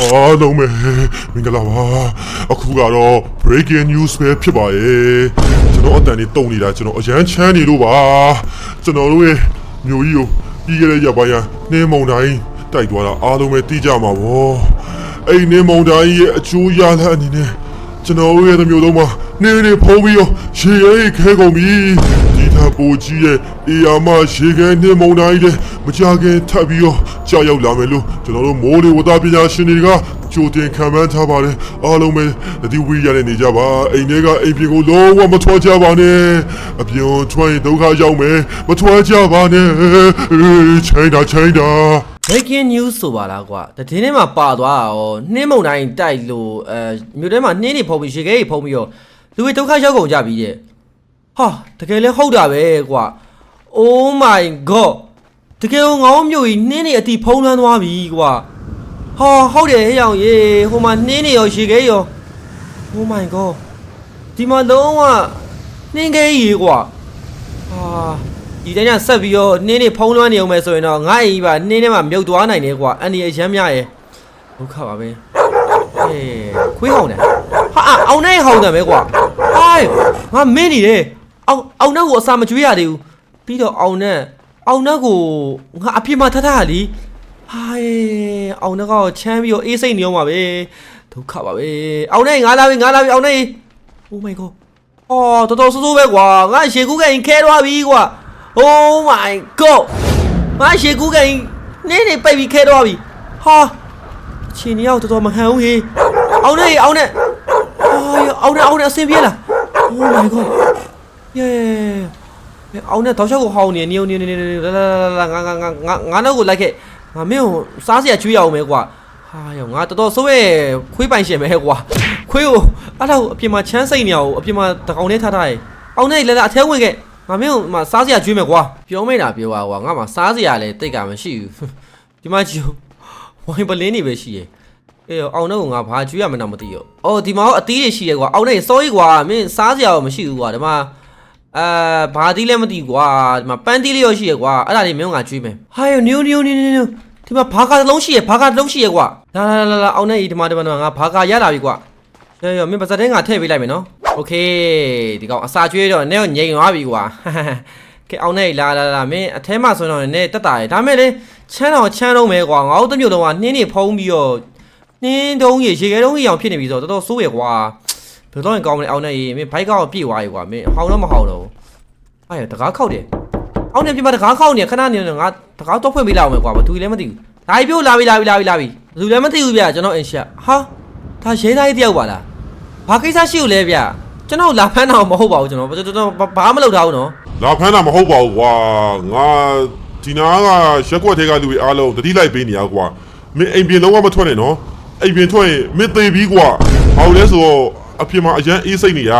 အားလုံးပဲမင်္ဂလာပါအခုကတော့ breaking news ပဲဖြစ်ပါရဲ့ကျွန်တော်အတန်လေးတုံနေတာကျွန်တော်အရန်ချမ်းနေလို့ပါကျွန်တော်တို့ရဲ့မျိုးကြီးကိုပြီးခဲ့တဲ့ရက်ပိုင်းကနှင်းမုံတိုင်းတိုက်သွားတာအားလုံးပဲသိကြမှာဗောအဲ့ဒီနှင်းမုံတိုင်းရဲ့အကျိုးရလဒ်အနေနဲ့ကျွန်တော်တို့ရဲ့မျိုးလုံးမှာနေနေဖုံးပြီးတော့ရေရဲခဲကုန်ပြီ ဒီထပ်ပိုကြီးရဲ့အေယာမရေခဲနှင်းမုံတိုင်းတဲ့မကြခင်ထပ်ပြီးတော့ကြောက်ရောက်လာမယ်လို့ကျွန်တော်တို့မိုးလေဝသပညာရှင်တွေကကြိုတင်ခံမှန်းထားပါတယ်အားလုံးပဲတတိဝိရနဲ့နေကြပါအိမ်ထဲကအိမ်ပြင်ကိုလုံးဝမထွက်ကြပါနဲ့အပြင်ထွက်ရင်ဒုက္ခရောက်မယ်မထွက်ကြပါနဲ့ချိန်တာချိန်တာ breaking news ဆိုပါလားကွာတည်င်းထဲမှာပါသွားတာရောနှင်းမုံတိုင်းတိုက်လို့အဲမြို့ထဲမှာနှင်းတွေဖုံးပြီးရေခဲတွေဖုံးပြီးတော့လူတွေဒုက္ခရောက်ကုန်ကြပြီတဲ့ ဟာတကယ်လဲဟုတ်တာပဲကွာ oh my god တကယ်ကိုငေါင်းမြို့ကြီးနှင်းတွေအတိဖုံးလွှမ်းသွားပြီကွာဟာဟုတ်တယ်ဟဲ့ရောင်ရေဟိုမှာနှင်းတွေရောရေခဲရော oh my god ဒီမှာလုံးဝနှင်းခဲကြီးကွာဟာဒီတိုင်းကဆက်ပြီးတော့နှင်းတွေဖုံးလွှမ်းနေအောင်မယ်ဆိုရင်တော့ငါ့အိမ်ကြီးပါနှင်းထဲမှာမြုပ်သွားနိုင်တယ်ကွာအန်ဒီအရမ်းများရဲ့ဒုက္ခပါပဲအေးခွေးဟောင်းတယ်ဟာအာအောင်နေဟောင်းတယ်ပဲကွာဟိုင်းငါမင်းနေတယ် အောင်အောင်နဲ့ကိုအစာမကျွေးရသေးဘူးပြီးတော့အောင်နဲ့အောင်နဲ့ကိုငါအပြစ်မထထရလीဟိုင်းအောင်နဲ့ကောချမ်းပြီးတော့အေးစိတ်နေအောင်ပါပဲဒုက္ခပါပဲအောင်နဲ့ငါလာပြီငါလာပြီအောင်နဲ့ Oh my god အော်တော်တော်ဆိုးဆိုးပဲကွာငါရေကူးကင်ခဲသွားပြီကွာ Oh my god ငါရေကူးကင်နင်းနေပိတ်ပြီးခဲသွားပြီဟာအချင်းကြီးရောက်တော်တော်မဟန်ဘူးဟေးအောင်နေအောင်နေအော်အောင်နေအောင်နေအစင်ပြေးလား Oh my god ယေအောင်နေတော့ချက်ကိုဟောင်းနေနေနေနေနေလာလာလာငါငါငါငါငါတော့ကိုလိုက်ခဲ့ငါမင်းကိုစားစရာကျွေးရအောင်မဲကွာဟာယောငါတော်တော်ဆိုးရဲ့ခွေးပိုင်ရှင်ပဲကွာခွေးကိုအဲ့ဒါကိုအပြင်မှာချမ်းစိတ်နေအောင်အပြင်မှာတကောင်နဲ့ထားထားရဲ့အောင်နေလာလာအထဲဝင်ခဲ့ငါမင်းကိုမှစားစရာကျွေးမယ်ကွာပြောမိတာပြောပါကွာငါမှစားစရာလည်းတိတ်ကမရှိဘူးဒီမှာကြည့်ဝိုင်းပလင်းနေပဲရှိရဲ့အေးအောင်တော့ငါဘာကျွေးရမလဲမသိရောအော်ဒီမှာအသီးတွေရှိရဲ့ကွာအောင်နေစောကြီးကွာမင်းစားစရာတော့မရှိဘူးကွာဒီမှာ အာဘာတီးလဲမသိကွာဒီမှာပန်းတီးလေးရောရှိရကွာအဲ့ဒါလေးမင်းကကျွေးမယ်ဟာယောနျိုနျိုနျိုနျိုဒီမှာဘာကာတစ်လုံးရှိရဘာကာတစ်လုံးရှိရကွာလာလာလာလာအောင်နေဒီမှာဒီမှာငါဘာကာရလာပြီကွာယောယောမင်းပါစတဲ့ငါထည့်ပေးလိုက်မယ်နော်โอเคဒီကောင်အစာကျွေးတော့နည်းငြိမ်သွားပြီကွာကဲအောင်နေလာလာလာမင်းအထဲမှာဆိုတော့နည်းတက်တာရဒါမဲ့လေချမ်းတော်ချမ်းတော့မယ်ကွာငါတို့တစ်မျိုးလုံးကနှင်းနေဖုံးပြီးတော့နှင်းတုံးရေရေခဲတုံးကြီးအောင်ဖြစ်နေပြီဆိုတော့တော်တော်ဆိုးရကွာ ဘယ်တော့ရင်ကောင်းမလဲအောင်နေရေမင်းဘိုက်ကောက်ပြည့်သွားပြီကွာမင်းဟောင်းတော့မဟောင်းတော့အဲ့တကားခောက်တယ်အောင်းနေပြမတကားခောက်နေခဏနေငါတကားတော့ဖွင့်ပေးလိုက်အောင်မယ်ကွာဘာသူလည်းမသိဘူးလာပြီပြောလာပြီလာပြီလာပြီလာပြီဘသူလည်းမသိဘူးဗျကျွန်တော်အင်ရှာဟာဒါရဲသားကြီးတယောက်ပါလားဘာကိစ္စရှိ ਉ လဲဗျကျွန်တော်လာဖမ်းတာမဟုတ်ပါဘူးကျွန်တော်ကျွန်တော်ဘာမှမလုပ်ထားဘူးနော်လာဖမ်းတာမဟုတ်ပါဘူးကွာငါဒီနာကရက်ကွက်ထဲကလူတွေအားလုံးတတိလိုက်ပေးနေရကွာမင်းအိမ်ပြင်လုံးဝမထွက်နဲ့နော်အိမ်ပြင်ထွက်ရင်မင်းသေးပြီကွာဘာလို့လဲဆိုတော့ အပြင်မှာအရန်အေးစိတ်နေရ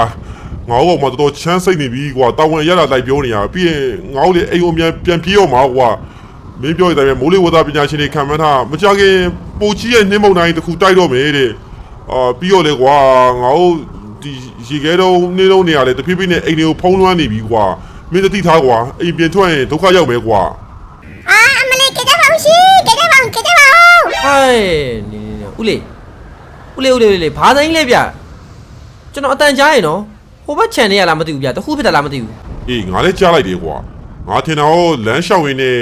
ငါ့ဘောမှာတော်တော်ချမ်းစိတ်နေပြီကွာတာဝန်ရလာလိုက်ပြောနေရပြီးရင်ငါ့ကိုလေအိမ်ကိုပြန်ပြန်ပြေးတော့မှာကွာမင်းပြောရတဲ့မိုးလေဝသပညာရှင်တွေခံမှန်းထားမကြခင်ပိုချီရဲ့နှင်းမုန်တိုင်းတစ်ခုတိုက်တော့မယ်တဲ့အာပြီးတော့လေကွာငါတို့ဒီရေခဲတော့နေတော့နေရလေတဖြည်းဖြည်းနဲ့အိမ်တွေကိုဖုံးလွှမ်းနေပြီကွာမင်းတတိထားကွာအိမ်ပြင်ထွက်ရင်ဒုက္ခရောက်မယ်ကွာအာအမလေးကြကြပါဦးရှင်ကြကြပါဦးကြကြပါဦးဟိုင်းနေနေနေဦးလေးဦးလေးဦးလေးဦးလေးဘာတိုင်းလဲဗျ ကျွန်တော်အတန်ကြားရင်နော်ဟိုဘက်ခြံနေရလားမသိဘူးဗျတခုဖြစ်တာလားမသိဘူးအေးငါလည်းကြားလိုက်တယ်ကွာငါထင်တာရောလမ်းလျှောက်ရင်းနဲ့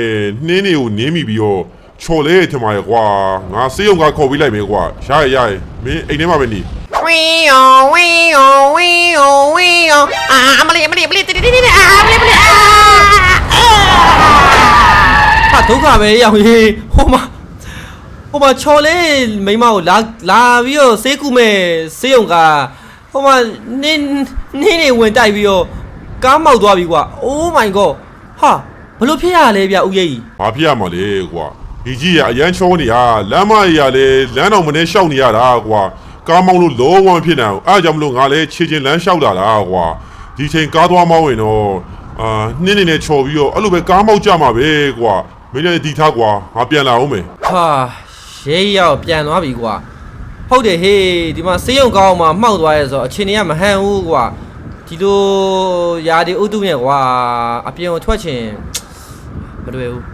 နှင်းတွေကိုနင်းမိပြီးတော့ချော်လဲထင်ပါရဲ့ကွာငါစေးရုံကခေါ်ပြီးလိုက်မယ်ကွာရရရရမင်းအိမ်ထဲမှာပဲနေဝင်းယောဝင်းယောဝင်းယောဝင်းယောအာအမလေးအမလေးအမလေးတိတိတိတိအာအမလေးအမလေးအာဟာဒုက္ခပဲရောက်ရေးဟိုမှာဟိုမှာချော်လေးမိမကိုလာလာပြီးတော့ဆေးကုမဲ့ဆေးရုံက ဟိုမှာနင်းနင်းနေဝင်တိုက်ပြီးတော့ကားမောက်သွားပြီကွာ Oh my god ဟာဘလို့ဖြစ်ရလဲဗျဦးရေးကြီးဘာဖြစ်ရမှာလဲကွာဒီကြီးရအရန်ချောနေရလမ်းမကြီးရလဲလမ်းတော်မနဲ့ရှောက်နေရတာကွာကားမောင်းလို့လုံးဝမဖြစ်နိုင်ဘူးအားကြောင့်မလို့ငါလည်းခြေချင်းလမ်းလျှောက်လာတာကွာဒီချိန်ကားသွားမောင်းရင်တော့အာနှင်းနေနဲ့ချော်ပြီးတော့အဲ့လိုပဲကားမောက်ကြမှာပဲကွာမင်းလည်းဒီထားကွာငါပြန်လာအောင်မယ်ဟာရဲကြီးရောက်ပြန်သွားပြီကွာ ဟုတ်တယ်ဟေးဒီမှာဆေးရုံကောင်းအောင်မှမှောက်သွားရဲဆိုတော့အချိန်ကြီးကမဟန်ဘူးကွာဒီလိုယာဒီဥတုနဲ့ကွာအပြင်ကိုထွက်ချင်မလွယ်ဘူး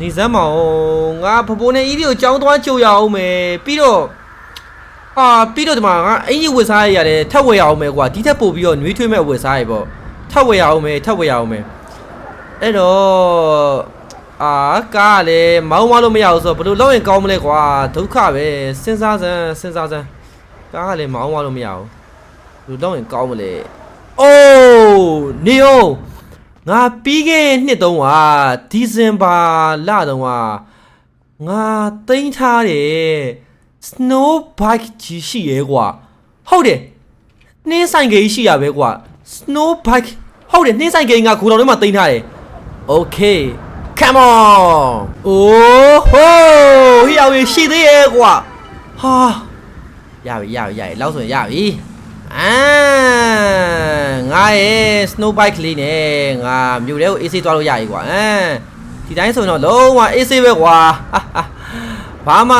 နေစမ်းမအောင်ငါဖဖိုးနဲ့ဤဒီကိုကြောင်းသွားကြိုရအောင်မယ်ပြီးတော့ဟာပြီးတော့ဒီမှာငါအင်ကြီးဝစ်စားရရတယ်ထပ်ဝယ်ရအောင်မယ်ကွာဒီထက်ပို့ပြီးတော့နွေးထွေးမဲ့ဝစ်စားရပေါ့ထပ်ဝယ်ရအောင်မယ်ထပ်ဝယ်ရအောင်မယ်အဲ့တော့ အာကားကလည်းမောင်းမလို့မရဘူးဆိုတော့ဘယ်လိုလုပ်ရင်ကောင်းမလဲကွာဒုက္ခပဲစဉ်းစားစမ်းစဉ်းစားစမ်းကားကလည်းမောင်းမလို့မရဘူးဘယ်လိုလုပ်ရင်ကောင်းမလဲအိုးနေအောင်ငါပြီးခဲ့တဲ့နှစ်တုန်းကဒီဇင်ဘာလတုန်းကငါတိန်းထားတယ် snow bike ကြီးရှိရဲကွာဟုတ်တယ်နှင်းဆိုင်ကိန်းရှိရပဲကွာ snow bike ဟုတ်တယ်နှင်းဆိုင်ကိန်းကခုတော်ထဲမှာတင်ထားတယ် okay come on โอ้โหဟိအောင်ရရှိသေးရဲ့ကွာဟာရပြီရပြီရပြီလောက်ဆိုရင်ရပြီအာငါရဲ့ snow bike လေးနဲ့ငါမြို့ထဲကို AC သွားလို့ရပြီကွာအမ်ဒီတိုင်းဆိုရင်တော့လုံးဝ AC ပဲကွာဟာဟာ ဘာမှ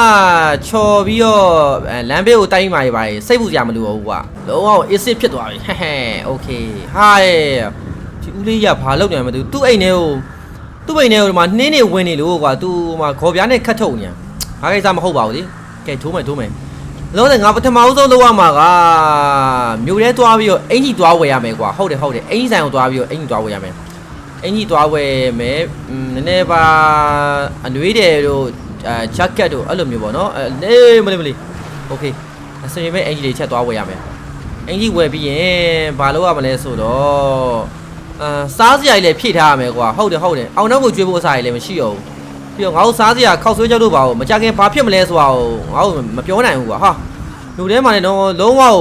ချော်ပြီးတော့အဲလမ်းဘေးကိုတိုင်းမာရပါလေစိတ်ပူစရာမလိုဘူးကွာလုံးဝအစ်စ်ဖြစ်သွားပြီဟဲ့ဟဲ့โอเคဟာဒီဦးလေးရဘာလုပ်နေမှမသိဘူးသူ့အိမ်ထဲကို သူ့အိမ်ထဲကိုဒီမှာနှင်းနေဝင်နေလို့ကွာသူဟိုမှာခေါ်ပြားနဲ့ခတ်ထုတ်နေဘာကိစ္စမဟုတ်ပါဘူးလေကဲထိုးမယ်ထိုးမယ်လုံးတယ်ငါပထမဦးဆုံးလုပ်ရမှာကမြို့ထဲသွားပြီးတော့အင်ကြီးသွားဝယ်ရမယ်ကွာဟုတ်တယ်ဟုတ်တယ်အင်ကြီးဆိုင်ကိုသွားပြီးတော့အင်ကြီးသွားဝယ်ရမယ်အင်ကြီးသွားဝယ်မယ်อืมနည်းနည်းပါအနွေးတယ်တို့အဲဂျက်ကက်တို့အဲ့လိုမျိုးပေါ့နော်အဲလေမလေးမလေးโอเคအစရင်မဲ့အင်ကြီးတွေချက်သွားဝယ်ရမယ်အင်ကြီးဝယ်ပြီးရင်ဘာလုပ်ရမလဲဆိုတော့ အာစားစရာကြီးလည်းဖြည့်ထားရမယ်ကွာဟုတ်တယ်ဟုတ်တယ်အောင်နောက်ကိုကျွေးဖို့အစားကြီးလည်းမရှိတော့ဘူးပြီးတော့ငါတို့စားစရာခောက်ဆွဲကြောက်တို့ပါဦးမကြခင်ဘာဖြစ်မလဲဆိုတာကိုငါတို့မပြောနိုင်ဘူးကွာဟာလူထဲမှာလည်းတော့လုံးဝကို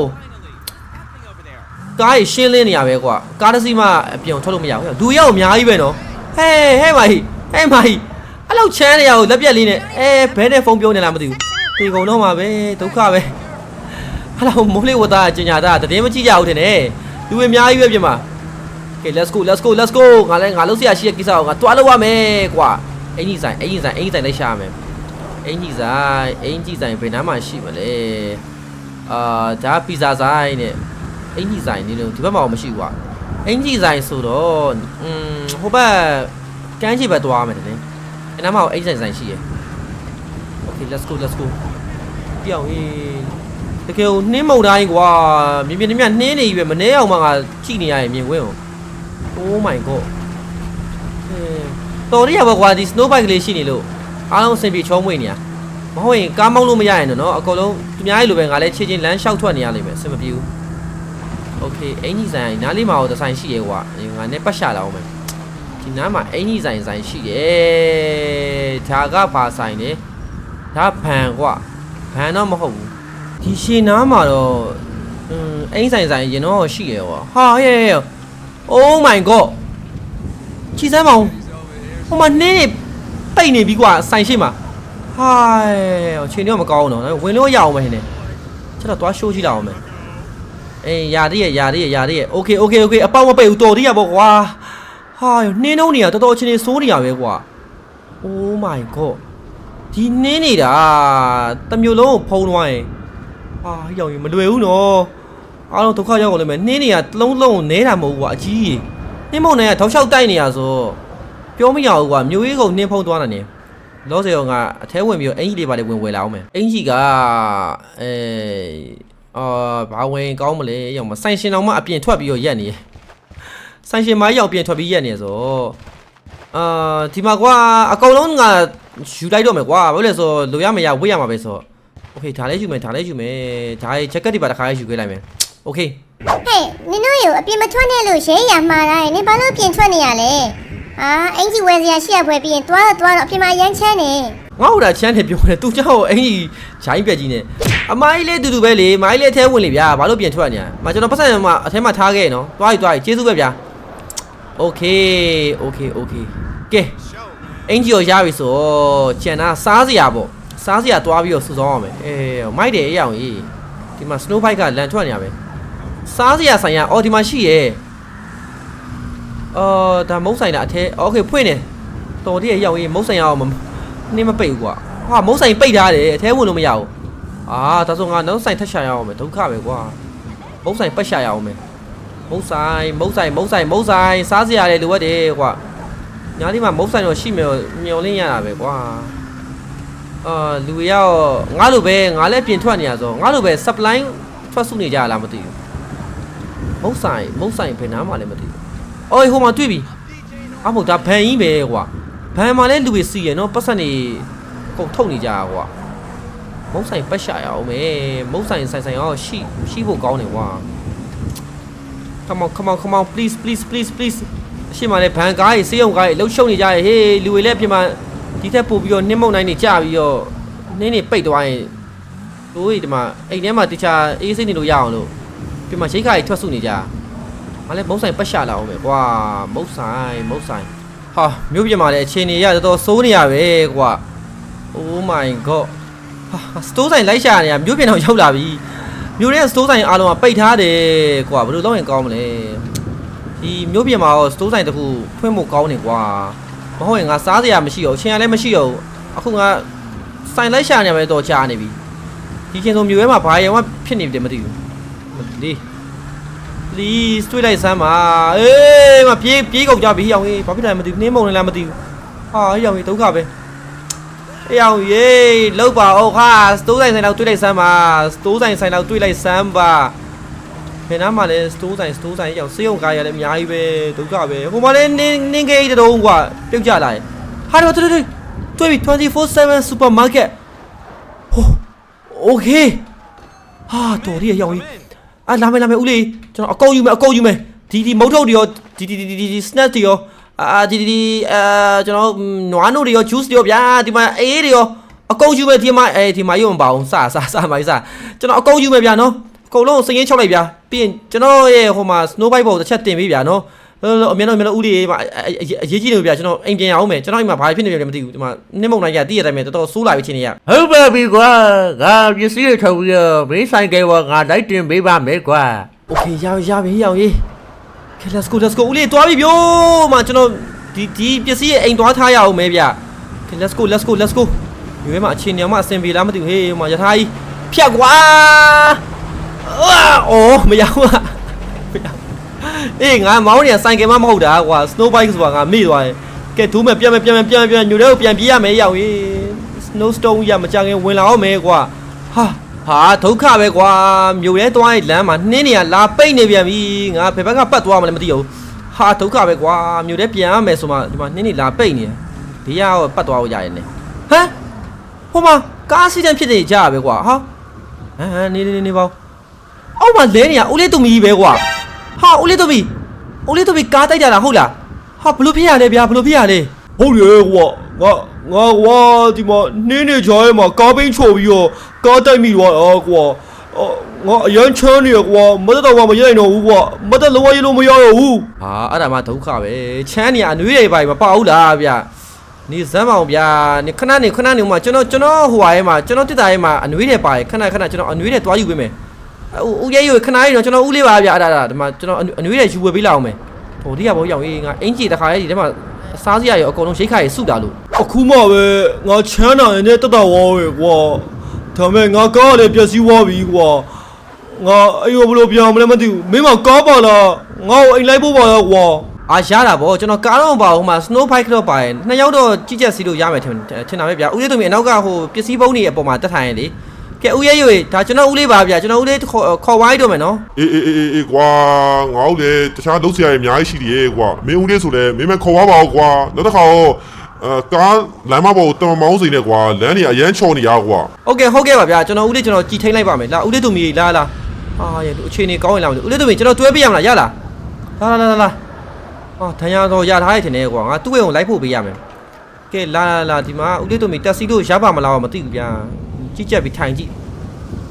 ကားကြီးရှင်းလင်းနေရပဲကွာကားတစ်စီးမှအပြင်ထွက်လို့မရဘူးလူရောက်အများကြီးပဲနော်ဟဲဟဲမာကြီးဟဲမာကြီးအဲ့လောက်ချမ်းနေရကိုလက်ပြက်လေးနဲ့အဲဘဲနဲ့ဖုန်းပြောနေလားမသိဘူးဒီကုံတော့မှာပဲဒုက္ခပဲဟာလောက်မိုးလေးဝတ်သားကျင်ညာသားတည်င်းမကြည့်ကြဘူးထင်တယ်လူတွေအများကြီးပဲပြင်မှာ Okay let's go let's go let's go ငါလည်းငါလုံးစရာရှိတဲ့ကိစ္စကိုငါတွားလို့ရမယ်ကွာအင်ကြီးဆိုင်အင်ကြီးဆိုင်အင်ကြီးဆိုင်လိုက်ရှာရမယ်အင်ကြီးဆိုင်အင်ကြီးဆိုင်ဘယ်နားမှာရှိမလဲအာဒါပီဇာဆိုင်နဲ့အင်ကြီးဆိုင်နေလို့ဒီဘက်မှာတော့မရှိဘူးကွာအင်ကြီးဆိုင်ဆိုတော့อืมဟိုဘက်ကမ်းခြေဘက်သွားရမယ်တဲ့အဲ့နားမှာအင်ကြီးဆိုင်ဆိုင်ရှိရယ် Okay let's go let's go ပြောင်းရေးတကယ်ကိုနှင်းမုံတိုင်းကွာမြင်မြင်နဲ့မြနှင်းနေပြီပဲမနေအောင်မှငါကြည့်နေရရင်မြင်ခွင့်အောင် Oh my god တော်ရရပါကွာဒီ snow bike လေးရှိနေလို့အားလုံးအဆင်ပြေချုံးမွေနေရမဟုတ်ရင်ကားမောင်းလို့မရရင်တော့အကုန်လုံးသူများကြီးလိုပဲငါလည်းချင်းချင်းလမ်းလျှောက်ထွက်နေရလိမ့်မယ်အဆင်မပြေဘူး Okay အင်ကြီးဆိုင်နားလေးမှာတော့ဒီဇိုင်းရှိရဲကွာငါနဲ့ပတ်ရှာလာအောင်မယ်ဒီနားမှာအင်ကြီးဆိုင်ဆိုင်ရှိတယ်ဒါကဘာဆိုင်လဲဒါဘန်ကွာဘန်တော့မဟုတ်ဘူးဒီရှင်နားမှာတော့อืมအင်ဆိုင်ဆိုင်ရင်တော့ရှိရဲကွာဟာဟဲ့ဟဲ့ Oh my god ချီစမ်းမအောင်ဟိုမှာနင်းနေပိတ်နေပြီကွာဆိုင်ရှိမှာဟိုင်းချိန်တော့မကောင်းတော့ဝင်လို့ရအောင်ပဲဟင်းနေကျွန်တော်သွားရှိုးကြည့်လောက်အောင်မယ်အေးယာရီရယာရီရယာရီရ Okay okay okay အပေါက်မပိတ်ဘူးတော်သေးရပေါ့ကွာဟာနင်းနှုံးနေရတော်တော်အချင်းနေစိုးနေရပဲကွာ Oh my god ဒီနင်းနေတာတမျိုးလုံးကိုဖုံးသွားရင်ဟာရောက်ရင်မလွယ်ဘူးနော် အားလုံးဒုက္ခရောက်ကုန်လိမ့်မယ်နှင်းနေရတစ်လုံးလုံးကိုနဲတာမဟုတ်ဘူးကွာအကြီးကြီးနှင်းမုံနဲ့ကထောက်လျှောက်တိုက်နေရဆိုပြောမရဘူးကွာမျိုးရေးကုန်နှင်းဖုံးသွားတာနေလောစေရောကအထဲဝင်ပြီးတော့အင်ကြီးလေးပါလေဝင်ဝယ်လာအောင်မယ်အင်ကြီးကအဲအာဘာဝင်ကောင်းမလဲရောက်မဆိုင်ရှင်တော်မှအပြင်ထွက်ပြီးတော့ရက်နေဆိုင်ရှင်မရောက်ပြင်ထွက်ပြီးရက်နေဆိုအာဒီမှာကွာအကောင်လုံးကယူလိုက်တော့မယ်ကွာဘာလို့လဲဆိုလိုရမရဝေ့ရမှာပဲဆိုโอเคဒါလည်းယူမယ်ဒါလည်းယူမယ်ဒါရဲ့ချက်ကက်တွေပါတစ်ခါလေးယူခဲ့လိုက်မယ် โอเค ဟဲ့နင်တို့ရအပြင်မထွက်နဲ့လို့ရဲရမှားတိုင်းနင်ဘာလို့ပြင်ထွက်နေရလဲအာအင်ကြီးဝယ်စရာရှိရပွဲပြီးရင်တွားတော့တွားတော့အပြင်မှာရမ်းချမ်းနေ ငါ့ဟိုတာချမ်းတယ်ပြောတယ်သူကြောက်အင်ကြီးဂျိုင်းပြက်ကြီးနဲ့အမိုင်းလေးတူတူပဲလေမိုင်းလေးအထဲဝင်လေဗျာဘာလို့ပြင်ထွက်နေရမကျွန်တော်ပတ်စံမှာအထဲမှာထားခဲ့နော်တွားယူတွားယူကျေးဇူးပဲဗျာโอเคโอเคโอเคကဲအင်ကြီးကိုရပြီဆိုကျန်တာစားစရာပေါ့စားစရာတွားပြီးတော့စုဆောင်းရမယ်အေးမိုက်တယ်အေးအောင်ကြီးဒီမှာ snow bike ကလန်ထွက်နေရပဲ စားစရာဆိုင်ရအော်ဒီမှာရှိရဲ့အော်ဒါမုတ်ဆိုင်တာအထဲโอเคဖွင့်နေတော်တည်းရောက်ရေးမုတ်ဆိုင်ရအောင်မ နင်းမပိတ်ဘူးကွာဟာမုတ်ဆိုင်ပိတ်ထားတယ်အထဲဝင်လို့မရဘူးအာဒါဆိုငါနောက်ဆိုင်ထက်ရှာရအောင်မယ်ဒုက္ခပဲကွာမုတ်ဆိုင်ပတ်ရှာရအောင်မယ်မုတ်ဆိုင်မုတ်ဆိုင်မုတ်ဆိုင်မုတ်ဆိုင်စားစရာလေလိုအပ်တယ်ကွာညာဒီမှာမုတ်ဆိုင်တော့ရှိမယ်မျောလင်းရတာပဲကွာဟ အာလူတွေရောငါလိုပဲငါလည်းပြင်ထွက်နေရဆိုငါလိုပဲ supply ထွက်စုနေကြလားမသိဘူး မုတ်ဆိုင်မုတ်ဆိုင်ဘယ်နားမှလည်းမသိဘူးအော်ဟိုမှာတွေ့ပြီအမဟုတ်ဒါဘန်ကြီးပဲကွာဘန်မှာလည်းလူတွေစီရယ်နော်ပတ်စံနေကုန်ထုတ်နေကြတာကွာမုတ်ဆိုင်ပတ်ရှာရအောင်မယ်မုတ်ဆိုင်ဆိုင်ဆိုင်ရောရှိရှိဖို့ကောင်းတယ်ကွာ come on come on come on please please please please အရှိမလည်းဘန်ကားကြီးစေးရုံကားကြီးလှုပ်ရှုပ်နေကြရဲ့ဟေးလူတွေလည်းအပြင်မှာဒီထက်ပို့ပြီးတော့နှင်းမုံတိုင်းနေကြပြီးတော့နှင်းနေပိတ်သွားရင်တို့ဒီမှာအိမ်ထဲမှာတခြားအေးစိတ်နေလို့ရအောင်လို့ ပြင်မှာရှိတ်ခါကြီးထွက်စုနေကြမလည်းမုံဆိုင်ပတ်ရှာလာအောင်ပဲကွာမုံဆိုင်မုံဆိုင်ဟာမြို့ပြင်မှာလည်းအခြေအနေရတော်တော်စိုးနေရပဲကွာ oh my god ဟာစတိုးဆိုင်လိုက်ရှာနေရမြို့ပြင်တော့ရောက်လာပြီမြို့ထဲစတိုးဆိုင်အားလုံးကပိတ်ထားတယ်ကွာဘယ်လိုလုပ်ရင်ကောင်းမလဲဒီမျိုးပြင်မှာတော့စတိုးဆိုင်တစ်ခုဖွင့်ဖို့ကောင်းနေကွာမဟုတ်ရင်ငါစားစရာမရှိတော့အချင်းကလည်းမရှိတော့ဘူးအခုငါဆိုင်လိုက်ရှာနေမယ်တော့ကြာနေပြီဒီချင်းဆိုမျိုးရဲမှာဘာရောမှဖြစ်နေတယ်မသိဘူးမ လေး please တွေးလိုက်စမ်းပါအေးငါပြေးပြေးကုန်ကြပြီဟောင်ကြီးဘာဖြစ်လဲမသိဘူးနှင်းမုံလည်းလားမသိဘူးဟာဟောင်ကြီးဒုက္ခပဲအေးအောင်ရေလောက်ပါအောင်ဟာစတိုးဆိုင်ဆိုင်လောက်တွေးလိုက်စမ်းပါစတိုးဆိုင်ဆိုင်လောက်တွေးလိုက်စမ်းပါမင်းနားမှာလည်းစတိုးဆိုင်စတိုးဆိုင်ရောက်စေးုံကားရလည်းအများကြီးပဲဒုက္ခပဲဟိုမှာလည်းနင်းနင်းကိတတုံးကွာပြုတ်ကြလာတယ်ဟာတော့တွေ့တွေ့တွေ့ပြီ24/7 supermarket ဟို okay ဟာတော်ရရောင်ကြီး အာလာမယ်လာမယ်ဦးလေးကျွန်တော်အကုန်ယူမယ်အကုန်ယူမယ်ဒီဒီမုတ်ထုတ်တွေရောဒီဒီဒီဒီ snack တွေရောအာဒီဒီအာကျွန်တော်နွားနို့တွေရော juice တွေရောဗျာဒီမှာအေးတွေရောအကုန်ယူမယ်ဒီမှာအဲဒီမှာရုံမပါအောင်စစစမိုင်းစကျွန်တော်အကုန်ယူမယ်ဗျာနော်အကုန်လုံးစရင်ချုပ်လိုက်ဗျာပြီးရင်ကျွန်တော်ရဲ့ဟိုမှာ snow bike ပေါ်တစ်ချက်တင်ပေးဗျာနော် လောလောအမြဲတမ်းအမြဲတမ်းဦးလေးမှာအရေးကြီးနေဗျာကျွန်တော်အိမ်ပြန်အောင်မယ်ကျွန်တော်အိမ်မှာဘာဖြစ်နေလဲမသိဘူးဒီမှာနှင်းမုံနိုင်ကြတည့်ရတိုင်းပဲတော်တော်ဆိုးလာပြီချင်းနေရ ဟုတ်ပါပြီကွာငါပစ္စည်းတွေထုတ်ပြီးတော့မင်းဆိုင်ကဲဝငါလိုက်တင်ပေးပါမယ်ကွာ โอเคရပြီရပြီရအောင်ရေး Okay let's go let's go ဦးလေးတွားပြီဗျိုးမှာကျွန်တော်ဒီဒီပစ္စည်းရဲ့အိမ်တွားထားရအောင်မယ်ဗျ Okay let's go let's go let's go ဒီဘက်မှာအချင်းညောင်မအစင်ပြေလားမသိဘူးဟေးဟိုမှာရထားကြီးဖြတ်ကွာအာအော်မရဘူးอ่ะ အေးငါမောင်းနေဆိုင်ကယ်မမဟုတ်တာကွာ snow bike ဆိုတာငါမေ့သွားတယ်ကဲဒူးမယ်ပြန်မယ်ပြန်မယ်ပြန်မယ်ပြန်မယ်ညိုတဲ့ကိုပြန်ပြေးရမယ်ရောက်ရေး snow stone ရမကြခင်ဝင်လာအောင်မယ်ကွာဟာဟာဒုက္ခပဲကွာမြို့ရဲသွားရင်လမ်းမှာနှင်းနေရလာပိတ်နေပြန်ပြီငါဘယ်ဘက်ကပတ်သွားမှလည်းမသိဘူးဟာဒုက္ခပဲကွာမြို့ရဲပြန်ရမယ်ဆိုမှဒီမှာနှင်းနေလာပိတ်နေတယ်ဘေးကတော့ပတ်သွားလို့ရရင်လေဟမ်ဟိုမှာကားစီးတန်းဖြစ်နေကြရပဲကွာဟာဟမ်နေနေနေနေပေါ့အောက်မှာလဲနေရဦးလေးတူမီကြီးပဲကွာ ဟာဦးလေးတူမီဦးလေးတူမီကားတိုက်ကြတာဟုတ်လားဟာဘလို့ဖြစ်ရလဲဗျာဘလို့ဖြစ်ရလဲဟုတ်တယ်ကွာငါငါကွာဒီမှာနင်းနေချားရဲမှာကားပိန်းချို့ပြီးတော့ကားတိုက်မိသွားတာကွာအော်ငါအရန်ချမ်းနေရကွာမတ်တော့မှမရိုက်တော့ဘူးကွာမတ်တော့လုံးဝရလို့မရတော့ဘူးဟာအဲ့ဒါမှဒုက္ခပဲချမ်းနေရအနွေးတွေပါမပါဘူးလားဗျနေစမ်းမအောင်ဗျာနေခဏနေခဏနေဥမှာကျွန်တော်ကျွန်တော်ဟိုဟာရဲမှာကျွန်တော်တစ်တာရဲမှာအနွေးတွေပါတယ်ခဏခဏကျွန်တော်အနွေးတွေတွားယူပေးမယ် ဦးဦးရဲယူခဏလေးတော့ကျွန်တော်ဦးလေးပါဗျာအဲ့ဒါဒါဒီမှာကျွန်တော်အနွေးတွေယူဝယ်ပေးလောက်အောင်မယ်ဟိုဒီကဘောရောက်ရေးငါအင်ဂျီတစ်ခါလေးဒီထဲမှာစားစရာရောအကုန်လုံးရိတ်ခါရေစုတာလို့အခုမှပဲငါချမ်းသာနေတဲ့တက်တော်ဝါပဲကွာဒါမဲ့ငါကားလည်းပျက်စီးသွားပြီကွာငါအဲ့ရောဘလို့ပြောင်းမလဲမသိဘူးမင်းမကားပါလားငါ့ကိုအိမ်လိုက်ဖို့ပါလားကွာအာရတာဗောကျွန်တော်ကားတော့မပါဘူးဟိုမှာ snow bike တော့ပါတယ်နှစ်ယောက်တော့ကြည့်ချက်စီလို့ရမယ်ထင်ထင်တာပဲဗျာဦးလေးတို့မြေအနောက်ကဟိုပစ္စည်းပုံးတွေအပေါ်မှာတက်ထိုင်ရင်လေ ကဲဦးရဲရွေဒါကျွန်တော်ဦးလေးပါဗျာကျွန်တော်ဦးလေးခေါ်ခေါ်ဝိုင်းတော့မယ်နော်အေးအေးအေးအေးကွာငါတို့လည်းတခြားလုပ်စရာတွေအများကြီးရှိသေးရဲ့ကွာမင်းဦးလေးဆိုလည်းမင်းမခေါ်ပါပါဘူးကွာနောက်တစ်ခါတော့အဲကားလမ်းမပေါ်ကိုတမမောင်းစိန်နဲ့ကွာလမ်းနေအရန်ချော်နေရကွာဟုတ်ကဲ့ဟုတ်ကဲ့ပါဗျာကျွန်တော်ဦးလေးကျွန်တော်ကြည်ထိန်လိုက်ပါမယ်လာဦးလေးတို့မြေလာလာအာရဲ့အချိန်နေကောင်းရင်လာဦးလေးတို့မြေကျွန်တော်တွဲပေးရမလားရလားလာလာလာလာအာထန်ရတော့ရထားရထင်တယ်ကွာငါသူ့ဝေကိုလိုက်ဖို့ပေးရမယ်ကဲလာလာလာဒီမှာဦးလေးတို့မြေတက်စီလို့ရပါမလားမသိဘူးဗျာ ကြည့်ချက်ပြီးထိုင်ကြည့်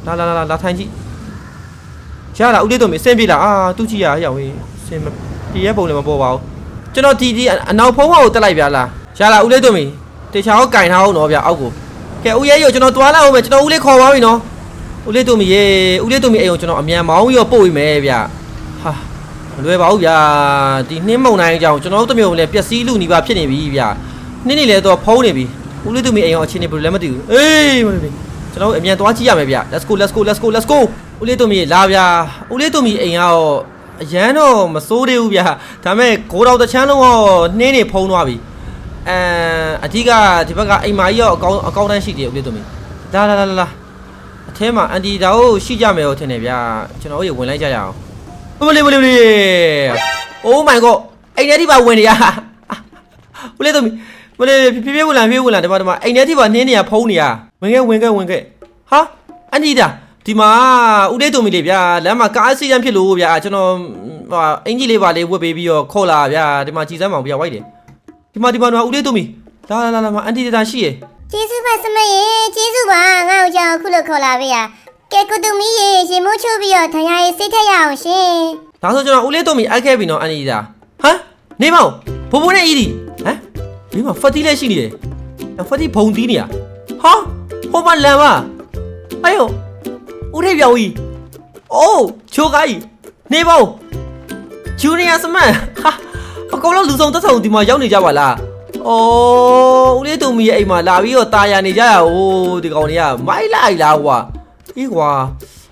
လာလာလာလာထိုင်ကြည့်ရလားဦးလေးတို့မြေအဆင်ပြေလားအာသူ့ကြည့်ရရောက်ဟေးအဆင်မပြေရပုံလည်းမပေါ်ပါဘူးကျွန်တော်ဒီဒီအနောက်ဖုံးဘက်ကိုတက်လိုက်ဗျာလားရလားဦးလေးတို့မြေတေချာကိုကင်ထားအောင်တော့ဗျာအောက်ကိုကဲဦးရဲရောကျွန်တော်တွားလာအောင်မယ်ကျွန်တော်ဦးလေးခေါ်ပါပြီနော်ဦးလေးတို့မရေဦးလေးတို့မအိမ်ကိုကျွန်တော်အမြန်မောင်းပြီးတော့ပို့ပြီးမယ်ဗျဟာမလွယ်ပါဘူးဗျာဒီနှင်းမုံတိုင်းအကြောင်းကျွန်တော်တို့တမျိုးလည်းပျက်စီးလူနေပါဖြစ်နေပြီဗျနှင်းနေလေတော့ဖုံးနေပြီဦးလေးတို့မအိမ်အောင်အချင်းနေဘယ်လိုလဲမသိဘူးအေးမလို့လေ ကျွန်တော်တို့အမြန်တွားကြည့်ရမယ်ဗျ let's go let's go let's go let's go ဦးလေးတို့မရေလာဗျာဦးလေးတို့မအိမ်ကတော့အရန်တော့မစိုးသေးဘူးဗျဒါပေမဲ့ကိုတော်တချမ်းလုံးတော့နှင်းနေဖုံးသွားပြီအဲအဓိကဒီဘက်ကအိမ်မာကြီးရောအကောင်းအကောင်းတန်းရှိတယ်ဦးလေးတို့မီလာလာလာလာလာအထဲမှာအန်တီဒါကိုရှိကြမယ်ဟုတ်ထင်တယ်ဗျာကျွန်တော်တို့ရေဝင်လိုက်ကြရအောင်မလေးမလေးမလေး Oh my god အိမ်ထဲထိပါဝင်နေရဦးလေးတို့မီမလေးဖြည်းဖြည်းဝင်လာဖြည်းဖြည်းဝင်လာဒီမှာဒီမှာအိမ်ထဲထိပါနင်းနေရဖုံးနေရ ဝင်ခဲ့ဝင်ခဲ့ဝင်ခဲ့ဟာအန်တီဒါဒီမှာဦးလေးတို့မီလေးဗျာလမ်းမှာကားအစီအံဖြစ်လို့ဗျာကျွန်တော်ဟိုအင်ကြီးလေးပါလေးဝတ်ပေးပြီးတော့ခေါ်လာဗျာဒီမှာကြည်စမ်းမောင်ဗျာဝိုက်တယ်ဒီမှာဒီမှာဒီမှာဦးလေးတို့မီလာလာလာလာမအန်တီတာရှိရယ်ကျေးဇူးပါစမရေကျေးဇူးပါငါ့ကိုကြောင့်အခုလိုခေါ်လာပေးရကဲကုတူမီရေရေမိုးချိုးပြီးတော့ဒဏ်ရာရေးစိတ်ထက်ရအောင်ရှင်ဒါဆိုကျွန်တော်ဦးလေးတို့မီအိုက်ခဲ့ပြီနော်အန်တီတာဟမ်နေမောင်ဘိုးဘိုးနဲ့အီဒီဟမ်ဒီမှာဖတ်တီလည်းရှိနေတယ်ဖတ်တီဘုံတီးနေရဟာ ဟိုမှာလမ်းပါအယောဦးလေးပြောင်းကြီးအိုးချိုကိုင်းနေမောင်ဂျူနီယာစမန်ဟာအကောင်လုံးလူဆောင်တက်ဆောင်ဒီမှာရောက်နေကြပါလားအော်ဦးလေးတို့မီရဲ့အိမ်မှာလာပြီးတော့ตาရနေကြရအိုးဒီကောင်တွေကမိုက်လိုက်လားကွာအေးကွာ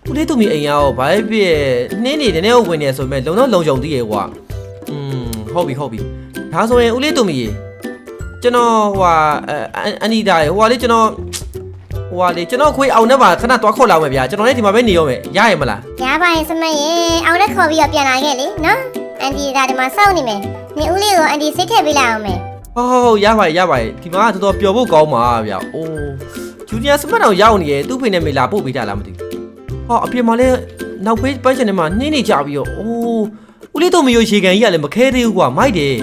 ဦးလေးသူမီအိမ်ရောဘာဖြစ်ဖြစ်နှင်းနေတယ်နဲ့ဝင်နေဆိုပေမဲ့လုံတော့လုံုံသေးရဲ့ကွာอืมဟုတ်ပြီဟုတ်ပြီဒါဆိုရင်ဦးလေးသူမီရေကျွန်တော်ဟိုဟာအန်နီဒါရေဟိုဟာလေးကျွန်တော် ဟိုဟာလေးကျွန်တော်ခွေးအောင်နဲ့ပါခဏသွားခေါ်လာမယ်ဗျာကျွန်တော်လည်းဒီမှာပဲနေရောမယ်ရရမလား ရပါရဲ့စမရေအောင်လက်ခေါ်ပြီးတော့ပြန်လာခဲ့လေနော်အန်တီဒါဒီမှာစောင့်နေမယ်နေဦးလေးကိုအန်တီစိတ်ထက်ပေးလိုက်အောင်မယ် ဟုတ်ဟုတ်ဟုတ်ရပါရဲ့ရပါရဲ့ဒီမှာကတော်တော်ပျော်ဖို့ကောင်းပါဗျာအိုးဂျူနီယာစမတ်အောင်ရောက်နေရဲ့သူ့ဖေနဲ့မေလာပို့ပေးတာလားမသိဘူးဟာအပြင်မှာလည်းနောက်ဖေးပန်းချန်ထဲမှာနှင်းနေကြပြီးတော့အိုးဦးလေးတို့မယိုရေကန်ကြီးကလည်းမခဲသေးဘူးကွာမိုက်တယ်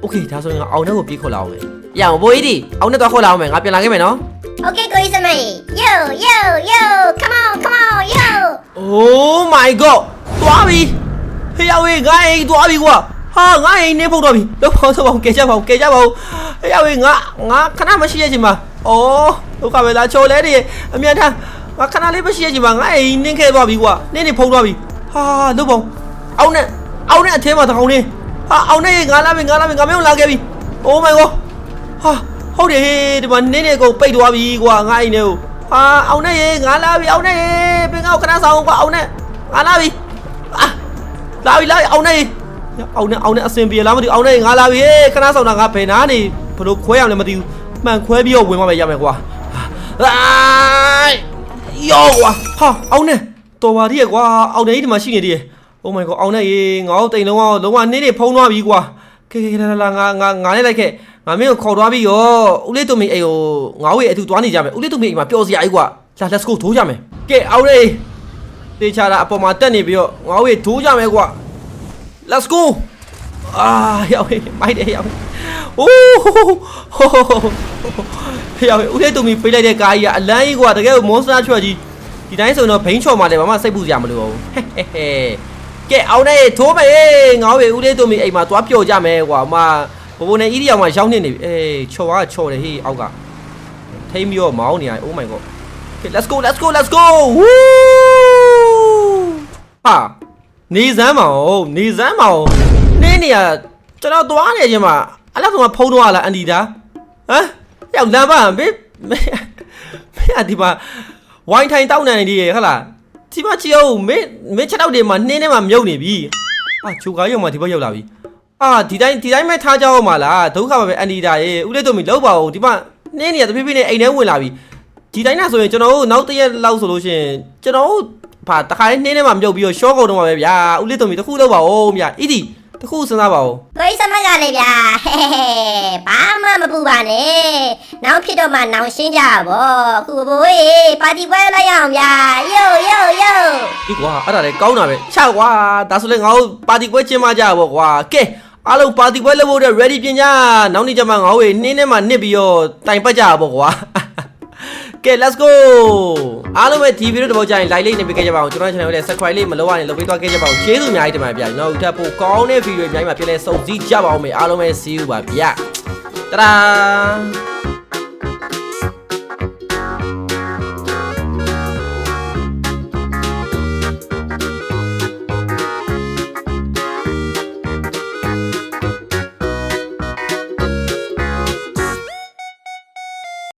โอเคဒါဆိုရင်ငါအောင်နဲ့ကိုပြေးခေါ်လာအောင်မယ်။ရအောင်ဘိုးကြီးဒီအောင်နဲ့တော့ခေါ်လာအောင်မယ်ငါပြန်လာခဲ့မယ်နော် Okay, go listen me. Yo, yo, yo, come on, come on, yo. Oh my god. သွားပြီ။ဖေရွေငါအိမ်သွားပြီကွာ။ဟာငါအိမ်နေဖို့တော့ပြီ။လောက်ပေါင်းဆောက်ပေါင်းကဲကြပါဦးကဲကြပါဦး။ဖေရွေငါငါခဏမရှိရချင်းမှာ။အော်ဒုက္ခပဲလားချိုလဲတည်းအမြန်ထမ်းငါခဏလေးမရှိရချင်းမှာငါအိမ်နင်းခဲ့သွားပြီကွာ။နင်းနေဖုံးသွားပြီ။ဟာလောက်ပေါင်းအောင်းနဲ့အောင်းနဲ့အထဲမှာတကောင်နေ။ဟာအောင်းနဲ့ငါလာပြီငါလာပြီငါမင်းလာခဲ့ပြီ။ Oh my god. ဟာ ဟုတ်တယ်ဟေးဒီမှာနင်းနေကုန်ပိတ်သွားပြီကွာငါအိမ်နေကိုဟာအောင်နဲ့ရေငါလာပြီအောင်နဲ့ရေပင်ကောက်ခဏဆောင်ကွာအောင်နဲ့ငါလာပြီအာလာပြီလာပြီအောင်နဲ့ရေအောင်နဲ့အောင်နဲ့အစင်ပြေလားမသိဘူးအောင်နဲ့ရေငါလာပြီဟေးခဏဆောင်တာငါဘယ်နာနေဘလို့ခွဲအောင်လည်းမသိဘူးမှန်ခွဲပြီးတော့ဝင်သွားမယ်ရမယ်ကွာအိုင်ယောကွာဟာအောင်နဲ့တော်ပါသေးရဲ့ကွာအောင်နဲ့ဒီမှာရှိနေသေးရဲ့ Oh my god အောင်နဲ့ရေငါ့ကိုတိန်လုံးအောင်လုံးဝနင်းနေဖုံးသွားပြီကွာကဲကဲလာလာငါငါငါနဲ့လိုက်ခဲ့ ငါမင်းကိုခေါ်သွားပြီးရောဦးလေးတုံမီအိမ်ကိုငါ့ဝေအထူသွားနေကြမယ်ဦးလေးတုံမီအိမ်မှာပျော်စရာကြီးကွာလာ let's go ထိုးကြမယ်ကဲအောင်လေးတေချာတာအပေါ်မှာတက်နေပြီးတော့ငါ့ဝေထိုးကြမယ်ကွာ let's go အာရောက်ဟေးမိုက်တယ်ရောက်အိုးဟိုရောက်ဦးလေးတုံမီပေးလိုက်တဲ့ကားကြီးကအလန်းကြီးကွာတကယ်ကို monster ချွတ်ကြီးဒီတိုင်းဆိုရင်တော့ဘိန်းချော်မှလည်းဘာမှစိတ်ပူစရာမလိုပါဘူးဟဲ့ဟဲ့ဟဲ့ကဲအောင်နေထိုးမယ်ငါ့ဝေဦးလေးတို့မီအိမ်မှာသွားပျော်ကြမယ်ကွာအမ ဘိုးဘိုးနဲ့အီဒီအောင်မှာရောက်နေနေပြီအေးချော်ကချော်တယ်ဟေးအောက်ကထိမ့်ပြီးတော့မောင်းနေရတယ် Oh my god Okay let's go let's go let's go Woo ဟာနေစမ်းမအောင်နေစမ်းမအောင်နေနေရကျွန်တော်သွားနေချင်းမှာအဲ့လောက်ဆိုမှဖုံးတော့လားအန်ဒီတာဟမ်ရောက်လမ်းပါမေမေမေအဒီပါဝိုင်းထိုင်တောက်နေနေရဟုတ်လားဒီမချီအောင်မင်းမင်းချက်တော့တွေမှာနှင်းထဲမှာမြုပ်နေပြီအာဂျိုကာရုံမှာဒီဘက်ရောက်လာပြီ အာဒီတိုင်းဒီတိုင်းပဲထားကြအောင်ပါလားဒုက္ခပါပဲအန်ဒီတာရေဦးလေးတို့မီလောက်ပါဦးဒီမှာနှင်းနေရတဖြည်းဖြည်းနဲ့အိမ်ထဲဝင်လာပြီဒီတိုင်းน่ะဆိုရင်ကျွန်တော်တို့နောက်တစ်ရက်လောက်ဆိုလို့ရှိရင်ကျွန်တော်တို့ဘာတခါလေးနှင်းထဲမှာမြုပ်ပြီးတော့ရှော့ကုန်တော့မှာပဲဗျာဦးလေးတို့မီတစ်ခုလောက်ပါဦးဗျာအီဒီ တစ်ခုစဉ်းစားပါဦးကိုကြီးစမကလေးဗျာဟဲဟဲဘာမှမပူပါနဲ့နောက်ဖြစ်တော့မှနောင်ရှင်းကြပါအခုဘိုးကြီးပါတီပွဲလိုက်ရအောင်ဗျာယိုယိုယိုဒီကွာအဲ့ဒါလည်းကောင်းတာပဲချကွာဒါဆိုလည်းငါတို့ပါတီပွဲကျင်းပကြပါကွာကဲအားလုံးပါတီပွဲလုပ်ဖို့အတွက် ready ပြင်ကြနောက်နေ့ကျမှငါတို့နှင်းထဲမှာနစ်ပြီးတော့တိုင်ပတ်ကြပါကွာ ကဲ let's go အားလုံးပဲဒီဗီဒီယိုတစ်ပုတ်ကြရင် like လေးနေပေးခဲ့ကြပါအောင်ကျွန်တော် channel ကိုလည်း subscribe လေးမလုပ်ရရင်လုပ်ပေးသွားခဲ့ကြပါအောင်ကျေးဇူးအများကြီးတင်ပါတယ်ဗျာနောက်ထပ်ပိုကောင်းတဲ့ဗီဒီယိုအများကြီးမှာပြန်လဲစုံစည်းကြပါအောင်မေအားလုံးပဲ see you ပါဗျာတဒါ